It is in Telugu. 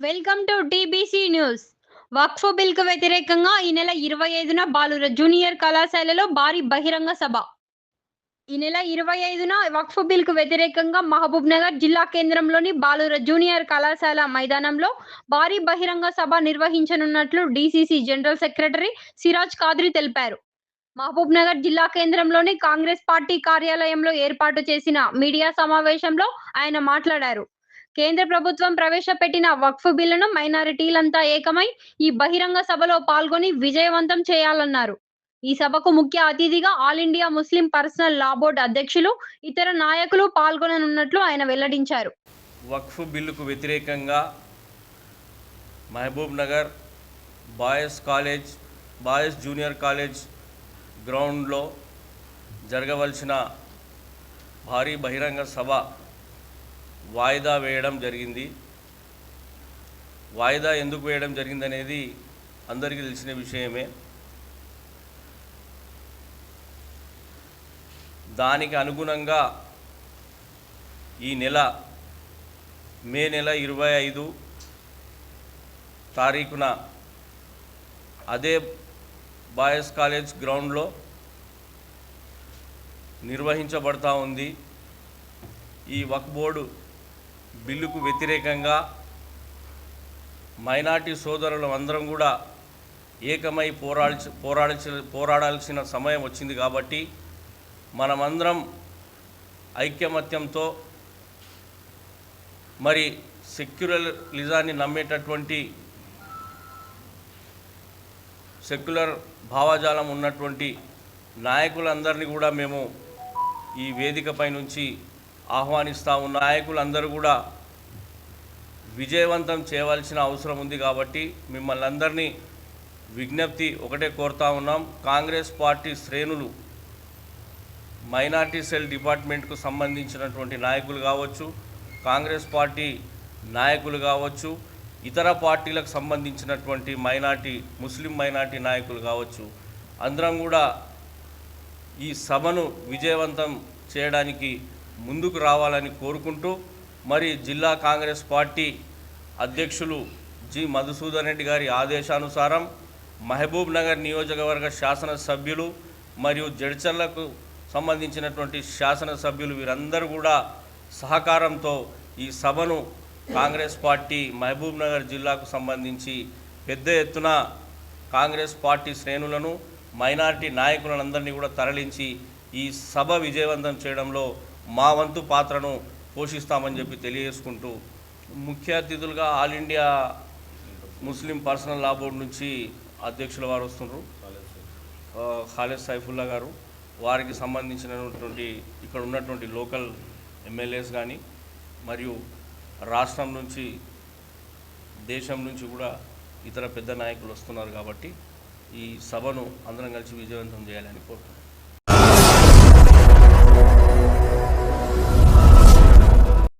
వెల్కమ్ టు టీబీసీ న్యూస్ వక్ఫ్ బిల్కు వ్యతిరేకంగా ఈ నెల ఇరవై ఐదున బాలుర జూనియర్ కళాశాలలో భారీ బహిరంగ సభ. ఈ నెల ఇరవై ఐదున వక్ఫ్ బిల్కు వ్యతిరేకంగా మహబూబ్ నగర్ జిల్లా కేంద్రంలోని బాలుర జూనియర్ కళాశాల మైదానంలో భారీ బహిరంగ సభ నిర్వహించనున్నట్లు DCC general secretary Siraj Qadri తెలిపారు. మహబూబ్ నగర్ జిల్లా కేంద్రంలోని కాంగ్రెస్ పార్టీ కార్యాలయంలో ఏర్పాటు చేసిన మీడియా సమావేశంలో ఆయన మాట్లాడారు. కేంద్ర ప్రభుత్వం ప్రవేశపెట్టిన వక్ఫ్ బిల్లును మైనారిటీలంతా ఏకమై ఈ బహిరంగ సభలో పాల్గొని విజయవంతం చేయాలన్నారు. ఈ సభకు ముఖ్య అతిథిగా all India Muslim personal law board అధ్యక్షులు ఇతర నాయకులు పాల్గొననున్నట్లు ఆయన వెల్లడించారు. వక్ఫ్ బిల్లుకు వ్యతిరేకంగా Mahbubnagar boys college boys junior college గ్రౌండ్లో జరగవలసిన భారీ బహిరంగ సభ వాయిదా వేయడం జరిగింది. వాయిదా ఎందుకు వేయడం జరిగిందనేది అందరికీ తెలిసిన విషయమే. దానికి అనుగుణంగా ఈ నెల మే నెల ఇరవై ఐదు తారీఖున అదే బాయ్స్ కాలేజ్ గ్రౌండ్లో నిర్వహించబడతా ఉంది. ఈ వక్ బోర్డు బిల్లుకు వ్యతిరేకంగా మైనార్టీ సోదరులు అందరం కూడా ఏకమై పోరాడాల్సి పోరాడాల్సి పోరాడాల్సిన సమయం వచ్చింది కాబట్టి మనమందరం ఐక్యమత్యంతో మరి సెక్యులరిజాన్ని నమ్మేటటువంటి సెక్యులర్ భావజాలం ఉన్నటువంటి నాయకులందరినీ కూడా మేము ఈ వేదికపై నుంచి ఆహ్వానిస్తా ఉన్న నాయకులందరూ కూడా విజయవంతం చేయవలసిన అవసరం ఉంది కాబట్టి మిమ్మల్ని అందరినీ విజ్ఞప్తి ఒకటే కోరుతా ఉన్నాం. కాంగ్రెస్ పార్టీ శ్రేణులు మైనార్టీ సెల్ డిపార్ట్మెంట్కు సంబంధించినటువంటి నాయకులు కావచ్చు కాంగ్రెస్ పార్టీ నాయకులు కావచ్చు ఇతర పార్టీలకు సంబంధించినటువంటి మైనార్టీ ముస్లిం మైనార్టీ నాయకులు కావచ్చు అందరం కూడా ఈ సభను విజయవంతం చేయడానికి ముందుకు రావాలని కోరుకుంటూ మరి జిల్లా కాంగ్రెస్ పార్టీ అధ్యక్షులు జి మధుసూదన్ రెడ్డి గారి ఆదేశానుసారం మహబూబ్ నగర్ నియోజకవర్గ శాసనసభ్యులు మరియు జడ్చర్లకు సంబంధించినటువంటి శాసనసభ్యులు వీరందరూ కూడా సహకారంతో ఈ సభను కాంగ్రెస్ పార్టీ మహబూబ్ నగర్ జిల్లాకు సంబంధించి పెద్ద ఎత్తున కాంగ్రెస్ పార్టీ శ్రేణులను మైనారిటీ నాయకులందరినీ కూడా తరలించి ఈ సభ విజయవంతం చేయడంలో మా వంతు పాత్రను పోషిస్తామని చెప్పి తెలియజేసుకుంటూ ముఖ్య అతిథులుగా all India Muslim personal law board నుంచి అధ్యక్షుల వారు వస్తున్నారు ఖాలిద్ సైఫుల్లా గారు. వారికి సంబంధించినటువంటి ఇక్కడ ఉన్నటువంటి లోకల్ ఎమ్మెల్యేస్ కానీ మరియు రాష్ట్రం నుంచి దేశం నుంచి కూడా ఇతర పెద్ద నాయకులు వస్తున్నారు కాబట్టి ఈ సభను అందరం కలిసి విజయవంతం చేయాలని కోరుతున్నాను